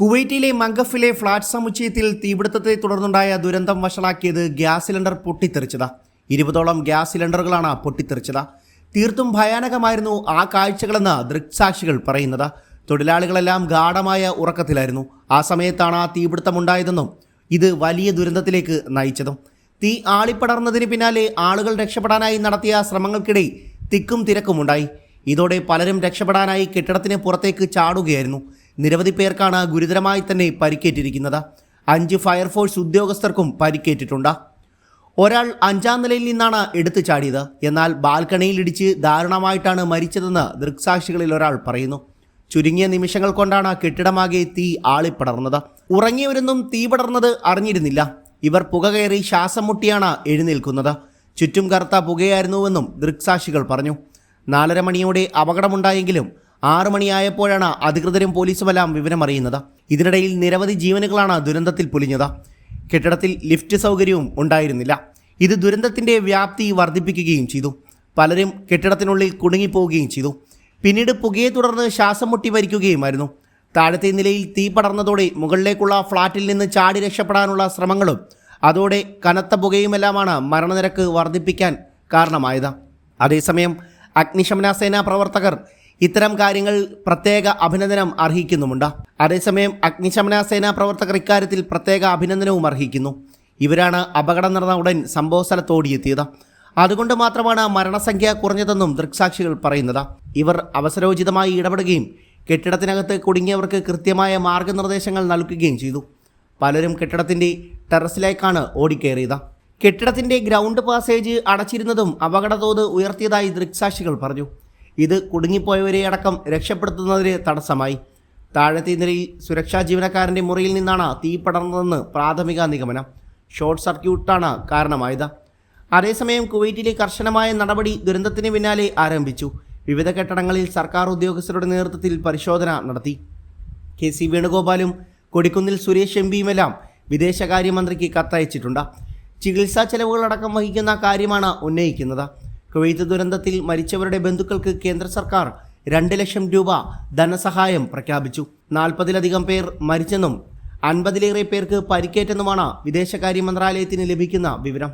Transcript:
കുവൈറ്റിലെ മഗഫിലെ ഫ്ളാറ്റ് സമുച്ചയത്തിൽ തീപിടുത്തത്തെ തുടർന്നുണ്ടായ ദുരന്തം വഷളാക്കിയത് ഗ്യാസ് സിലിണ്ടർ പൊട്ടിത്തെറിച്ചത്. ഇരുപതോളം ഗ്യാസ് സിലിണ്ടറുകളാണ് പൊട്ടിത്തെറിച്ചത്. തീർത്തും ഭയാനകമായിരുന്നു ആ കാഴ്ചകളെന്ന് ദൃക്സാക്ഷികൾ പറയുന്നത്. തൊഴിലാളികളെല്ലാം ഗാഠമായ ഉറക്കത്തിലായിരുന്നു. ആ സമയത്താണ് ആ തീപിടുത്തമുണ്ടായതെന്നും ഇത് വലിയ ദുരന്തത്തിലേക്ക് നയിച്ചതും. തീ ആളിപ്പടർന്നതിന് പിന്നാലെ ആളുകൾ രക്ഷപ്പെടാനായി നടത്തിയ ശ്രമങ്ങൾക്കിടെ തിക്കും തിരക്കുമുണ്ടായി ഇതോടെ പലരും രക്ഷപ്പെടാനായി കെട്ടിടത്തിന് പുറത്തേക്ക് ചാടുകയായിരുന്നു. നിരവധി പേർക്കാണ് ഗുരുതരമായി തന്നെ പരിക്കേറ്റിരിക്കുന്നത്. അഞ്ച് ഫയർഫോഴ്സ് ഉദ്യോഗസ്ഥർക്കും പരിക്കേറ്റിട്ടുണ്ട്. ഒരാൾ അഞ്ചാം നിലയിൽ നിന്നാണ് എടുത്തു ചാടിയത്. എന്നാൽ ബാൽക്കണിയിൽ ഇടിച്ച് ദാരുണമായിട്ടാണ് മരിച്ചതെന്ന് ദൃക്സാക്ഷികളിൽ ഒരാൾ പറയുന്നു. ചുരുങ്ങിയ നിമിഷങ്ങൾ കൊണ്ടാണ് കെട്ടിടമാകെ തീ ആളിപ്പടർന്നത്. ഉറങ്ങിയവരൊന്നും തീ പടർന്നത് അറിഞ്ഞിരുന്നില്ല. ഇവർ പുക കയറി ശ്വാസം മുട്ടിയാണ് എഴുന്നേൽക്കുന്നത്. ചുറ്റും കറുത്ത പുകയായിരുന്നുവെന്നും ദൃക്സാക്ഷികൾ പറഞ്ഞു. നാലര മണിയോടെ അപകടമുണ്ടായെങ്കിലും ആറു മണിയായപ്പോഴാണ് അധികൃതരും പോലീസുമെല്ലാം വിവരമറിയുന്നത്. ഇതിനിടയിൽ നിരവധി ജീവനുകളാണ് ദുരന്തത്തിൽ പൊലിഞ്ഞത്. കെട്ടിടത്തിൽ ലിഫ്റ്റ് സൗകര്യവും ഉണ്ടായിരുന്നില്ല. ഇത് ദുരന്തത്തിന്റെ വ്യാപ്തി വർദ്ധിപ്പിക്കുകയും ചെയ്തു. പലരും കെട്ടിടത്തിനുള്ളിൽ കുടുങ്ങിപ്പോവുകയും ചെയ്തു. പിന്നീട് പുകയെ തുടർന്ന് ശ്വാസം മുട്ടി മരിക്കുകയുമായിരുന്നു. താഴത്തെ നിലയിൽ തീ പടർന്നതോടെ മുകളിലേക്കുള്ള ഫ്ളാറ്റിൽ നിന്ന് ചാടി രക്ഷപ്പെടാനുള്ള ശ്രമങ്ങളും അതോടെ കനത്ത പുകയുമെല്ലാമാണ് മരണനിരക്ക് വർദ്ധിപ്പിക്കാൻ കാരണമായത്. അതേസമയം അഗ്നിശമന സേനാ പ്രവർത്തകർ ഇത്തരം കാര്യങ്ങൾ പ്രത്യേക അഭിനന്ദനം അർഹിക്കുന്നുമുണ്ട്. അതേസമയം അഗ്നിശമന സേനാ പ്രവർത്തകർ ഇക്കാര്യത്തിൽ പ്രത്യേക അഭിനന്ദനവും അർഹിക്കുന്നു. ഇവരാണ് അപകടം നടന്ന ഉടൻ സംഭവ സ്ഥലത്തോടിയെത്തിയത്. അതുകൊണ്ട് മാത്രമാണ് മരണസംഖ്യ കുറഞ്ഞതെന്നും ദൃക്സാക്ഷികൾ പറയുന്നത്. ഇവർ അവസരോചിതമായി ഇടപെടുകയും കെട്ടിടത്തിനകത്ത് കുടുങ്ങിയവർക്ക് കൃത്യമായ മാർഗനിർദ്ദേശങ്ങൾ നൽകുകയും ചെയ്തു. പലരും കെട്ടിടത്തിന്റെ ടെറസിലേക്കാണ് ഓടിക്കയറിയത് കെട്ടിടത്തിന്റെ ഗ്രൗണ്ട് പാസേജ് അടച്ചിരുന്നതും അപകടതോത് ഉയർത്തിയതായി ദൃക്സാക്ഷികൾ പറഞ്ഞു. ഇത് കുടുങ്ങിപ്പോയവരെ അടക്കം രക്ഷപ്പെടുത്തുന്നതിന് തടസ്സമായി. താഴത്തെ നിലയിൽ സുരക്ഷാ ജീവനക്കാരന്റെ മുറിയിൽ നിന്നാണ് തീ പടർന്നതെന്ന് പ്രാഥമിക നിഗമനം. ഷോർട്ട് സർക്യൂട്ടാണ് കാരണമായത്. അതേസമയം കുവൈറ്റിലെ കർശനമായ നടപടി ദുരന്തത്തിന് പിന്നാലെ ആരംഭിച്ചു. വിവിധ കെട്ടിടങ്ങളിൽ സർക്കാർ ഉദ്യോഗസ്ഥരുടെ നേതൃത്വത്തിൽ പരിശോധന നടത്തി. കെ സി വേണുഗോപാലും കൊടിക്കുന്നിൽ സുരേഷ് എം പിയുമെല്ലാം വിദേശകാര്യമന്ത്രിക്ക് കത്തയച്ചിട്ടുണ്ട്. ചികിത്സാ ചെലവുകളടക്കം വഹിക്കുന്ന കാര്യമാണ് ഉന്നയിക്കുന്നത്. കുവൈത്ത് ദുരന്തത്തിൽ മരിച്ചവരുടെ ബന്ധുക്കൾക്ക് കേന്ദ്ര സർക്കാർ രണ്ട് ലക്ഷം രൂപ ധനസഹായം പ്രഖ്യാപിച്ചു. നാൽപ്പതിലധികം പേർ മരിച്ചെന്നും അൻപതിലേറെ പേർക്ക് പരിക്കേറ്റെന്നുമാണ് വിദേശകാര്യ മന്ത്രാലയത്തിന് ലഭിക്കുന്ന വിവരം.